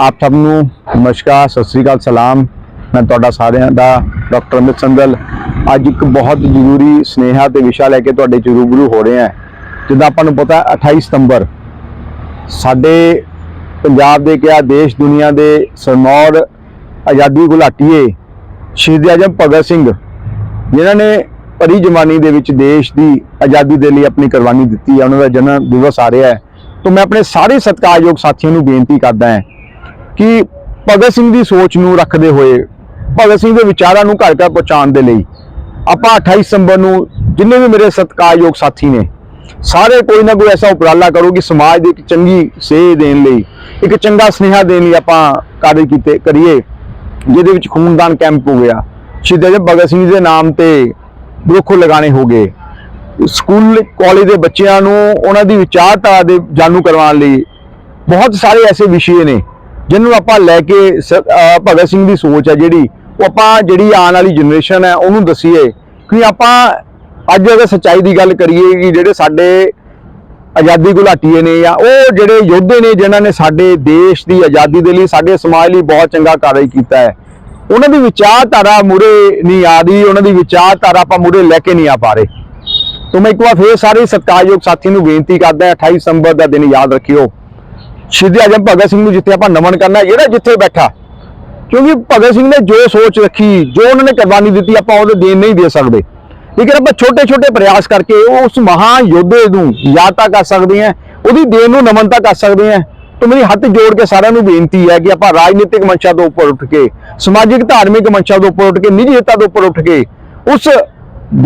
ਆਪ ਸਭ ਨੂੰ ਨਮਸਕਾਰ, ਸਤਿ ਸ੍ਰੀ ਅਕਾਲ, ਸਲਾਮ। ਮੈਂ ਤੁਹਾਡਾ ਸਾਰਿਆਂ ਦਾ ਡਾਕਟਰ ਅਮਿਤ ਸੰਦਲ ਅੱਜ ਇੱਕ ਬਹੁਤ ਜ਼ਰੂਰੀ ਸਨੇਹਾ ਤੇ ਵਿਸ਼ਾ ਲੈ ਕੇ ਤੁਹਾਡੇ ਚ ਰੂਬਰੂ ਹੋ ਰਹੇ ਹਾਂ। ਜਿੱਦਾਂ ਆਪਾਂ ਨੂੰ ਪਤਾ 28 ਸਤੰਬਰ, ਸਾਡੇ ਪੰਜਾਬ ਦੇ ਕਿਹਾ ਦੇਸ਼, ਦੁਨੀਆ ਦੇ ਸਰਮੌਰ ਆਜ਼ਾਦੀ ਘੁਲਾਟੀਏ, ਸ਼ਹੀਦ ਆਜਮ ਭਗਤ ਸਿੰਘ, ਜਿਨ੍ਹਾਂ ਨੇ ਭਰੀ ਜਮਾਨੀ ਦੇ ਵਿੱਚ ਦੇਸ਼ ਦੀ ਆਜ਼ਾਦੀ ਦੇ ਲਈ ਆਪਣੀ ਕੁਰਬਾਨੀ ਦਿੱਤੀ ਹੈ, ਉਹਨਾਂ ਦਾ ਜਨਮ ਦਿਵਸ ਆ ਰਿਹਾ ਹੈ। ਤਾਂ ਮੈਂ ਆਪਣੇ ਸਾਰੇ ਸਤਿਕਾਰਯੋਗ ਸਾਥੀਆਂ ਨੂੰ ਬੇਨਤੀ ਕਰਦਾ ਹਾਂ ਕਿ ਭਗਤ ਸਿੰਘ ਦੀ ਸੋਚ ਨੂੰ ਰੱਖਦੇ ਹੋਏ, ਭਗਤ ਸਿੰਘ ਦੇ ਵਿਚਾਰਾਂ ਨੂੰ ਘਰ ਘਰ ਪਹੁੰਚਾਉਣ ਦੇ ਲਈ ਆਪਾਂ 28 ਸਤੰਬਰ ਨੂੰ ਜਿੰਨੇ ਵੀ ਮੇਰੇ ਸਤਿਕਾਰਯੋਗ ਸਾਥੀ ਨੇ, ਸਾਰੇ ਕੋਈ ਨਾ ਕੋਈ ਐਸਾ ਉਪਰਾਲਾ ਕਰੋ ਕਿ ਸਮਾਜ ਦੀ ਇੱਕ ਚੰਗੀ ਸੇਧ ਦੇਣ ਲਈ, ਇੱਕ ਚੰਗਾ ਸੁਨੇਹਾ ਦੇਣ ਲਈ ਆਪਾਂ ਕਾਰਜ ਕੀਤੇ, ਕਰੀਏ, ਜਿਹਦੇ ਵਿੱਚ ਖੂਨਦਾਨ ਕੈਂਪ ਹੋ ਗਿਆ। ਸ਼ਹੀਦ ਆਜਮ ਭਗਤ ਸਿੰਘ ਦੇ ਨਾਮ ਤੇ ਰੁੱਖ ਲਗਾਣੇ ਹੋ ਗਏ। ਸਕੂਲ, ਕਾਲਜ ਦੇ ਬੱਚਿਆਂ ਨੂੰ ਉਹਨਾਂ ਦੀ ਵਿਚਾਰਧਾਰਾ ਦੇ ਜਾਣੂ ਕਰਵਾਉਣ ਲਈ ਬਹੁਤ ਸਾਰੇ ਐਸੇ ਵਿਸ਼ੇ ਨੇ। ਜਿਹਨੂੰ ਆਪਾਂ ਲੈ ਕੇ ਸ- ਭਗਤ ਸਿੰਘ ਦੀ ਸੋਚ ਹੈ ਜਿਹੜੀ, ਉਹ ਆਪਾਂ ਜਿਹੜੀ ਆਉਣ ਵਾਲੀ ਜਨਰੇਸ਼ਨ ਹੈ, ਉਹਨੂੰ ਦਸੀਏ। ਕਿ ਆਪਾਂ ਅੱਜ ਅਗਰ ਸੱਚਾਈ ਦੀ ਗੱਲ ਕਰੀਏ ਕਿ ਜਿਹੜੇ ਸਾਡੇ ਆਜ਼ਾਦੀ ਘੁਲਾਟੀਏ ਨੇ ਜਾਂ ਉਹ ਜਿਹੜੇ ਯੋਧੇ ਨੇ, ਜਿਨ੍ਹਾਂ ਨੇ ਸਾਡੇ ਦੇਸ਼ ਦੀ ਆਜ਼ਾਦੀ ਦੇ ਲਈ, ਸਾਡੇ ਸਮਾਜ ਲਈ ਬਹੁਤ ਚੰਗਾ ਕਾਰਜ ਕੀਤਾ ਹੈ, ਉਹਨਾਂ ਦੀ ਵਿਚਾਰਧਾਰਾ ਮੂਰੇ ਨਹੀਂ ਆ ਰਹੀ, ਉਹਨਾਂ ਦੀ ਵਿਚਾਰਧਾਰਾ ਆਪਾਂ ਮੂਰੇ ਲੈ ਕੇ ਨਹੀਂ ਆ ਪਾ ਰਹੇ। ਤੋਂ ਮੈਂ ਇੱਕ ਵਾਰ ਫੇਰ ਸਾਰੇ ਸਤਿਕਾਰਯੋਗ ਸਾਥੀ ਨੂੰ ਬੇਨਤੀ ਕਰਦਾ ਹਾਂ 28 ਸਤੰਬਰ ਦਾ ਦਿਨ ਯਾਦ ਰੱਖਿਓ। ਸ਼ਹੀਦ ਆਜਮ ਭਗਤ ਸਿੰਘ ਨੂੰ ਜਿੱਥੇ ਆਪਾਂ ਨਮਨ ਕਰਨਾ ਜਿਹੜਾ ਜਿੱਥੇ ਬੈਠਾ। ਕਿਉਂਕਿ ਭਗਤ ਸਿੰਘ ਨੇ ਜੋ ਸੋਚ ਰੱਖੀ, ਜੋ ਉਹਨਾਂ ਨੇ ਕੁਰਬਾਨੀ ਦਿੱਤੀ, ਆਪਾਂ ਉਹਦੇ ਦੇਣ ਨਹੀਂ ਦੇ ਸਕਦੇ। ਲੇਕਿਨ ਆਪਾਂ ਛੋਟੇ ਛੋਟੇ ਪ੍ਰਯਾਸ ਕਰਕੇ ਉਹ ਉਸ ਮਹਾਨ ਯੋਧੇ ਨੂੰ ਯਾਦ ਤਾਂ ਕਰ ਸਕਦੇ ਹਾਂ, ਉਹਦੀ ਦੇਣ ਨੂੰ ਨਮਨਤਾ ਕਰ ਸਕਦੇ ਹਾਂ। ਤਾਂ ਮੇਰੀ ਹੱਥ ਜੋੜ ਕੇ ਸਾਰਿਆਂ ਨੂੰ ਬੇਨਤੀ ਹੈ ਕਿ ਆਪਾਂ ਰਾਜਨੀਤਿਕ ਮੰਚਾਂ ਤੋਂ ਉੱਪਰ ਉੱਠ ਕੇ, ਸਮਾਜਿਕ ਧਾਰਮਿਕ ਮੰਚਾਂ ਤੋਂ ਉੱਪਰ ਉੱਠ ਕੇ, ਨਿੱਜੀ ਹਿੱਤਾਂ ਤੋਂ ਉੱਪਰ ਉੱਠ ਕੇ, ਉਸ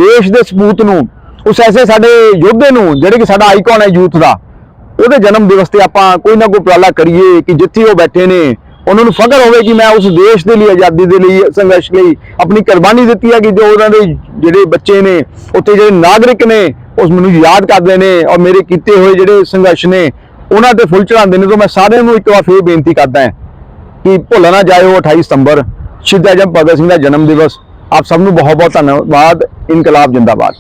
ਦੇਸ਼ ਦੇ ਸਪੂਤ ਨੂੰ, ਉਸ ਐਸੇ ਸਾਡੇ ਯੋਧੇ ਨੂੰ, ਜਿਹੜੇ ਕਿ ਸਾਡਾ ਆਈਕਨ ਹੈ ਯੂਥ ਦਾ ਉਹਦੇ ਜਨਮ ਦਿਵਸ ਤੇ ਆਪਾਂ ਕੋਈ ਨਾ ਕੋਈ ਉਪਰਾਲਾ ਕਰੀਏ ਕਿ ਜਿੱਥੇ ਉਹ ਬੈਠੇ ਨੇ, ਉਹਨਾਂ ਨੂੰ ਫਖਰ ਹੋਵੇ ਕਿ ਮੈਂ ਉਸ ਦੇਸ਼ ਦੇ ਲਈ, ਆਜ਼ਾਦੀ ਦੇ ਲਈ, ਸੰਘਰਸ਼ ਲਈ ਆਪਣੀ ਕੁਰਬਾਨੀ ਦਿੱਤੀ ਹੈ ਕਿ ਜੋ ਉਹਨਾਂ ਦੇ ਜਿਹੜੇ ਬੱਚੇ ਨੇ, ਉੱਥੇ ਜਿਹੜੇ ਨਾਗਰਿਕ ਨੇ, ਉਸ ਮੈਨੂੰ ਯਾਦ ਕਰਦੇ ਨੇ ਔਰ ਮੇਰੇ ਕੀਤੇ ਹੋਏ ਜਿਹੜੇ ਸੰਘਰਸ਼ ਨੇ, ਉਹਨਾਂ ਤੇ ਫੁੱਲ ਚੜਾਉਂਦੇ ਨੇ। ਤਾਂ ਮੈਂ ਸਾਰਿਆਂ ਨੂੰ ਇੱਕ ਵਾਰ ਫੇਰ ਬੇਨਤੀ ਕਰਦਾ ਹਾਂ ਕਿ ਭੁੱਲ ਨਾ ਜਾਇਓ 28 ਸਤੰਬਰ ਸ਼ਹੀਦ ਆਜਮ ਭਗਤ ਸਿੰਘ ਦਾ ਜਨਮ ਦਿਵਸ। ਆਪ ਸਭ ਨੂੰ ਬਹੁਤ ਬਹੁਤ ਧੰਨਵਾਦ। ਇਨਕਲਾਬ ਜਿੰਦਾਬਾਦ।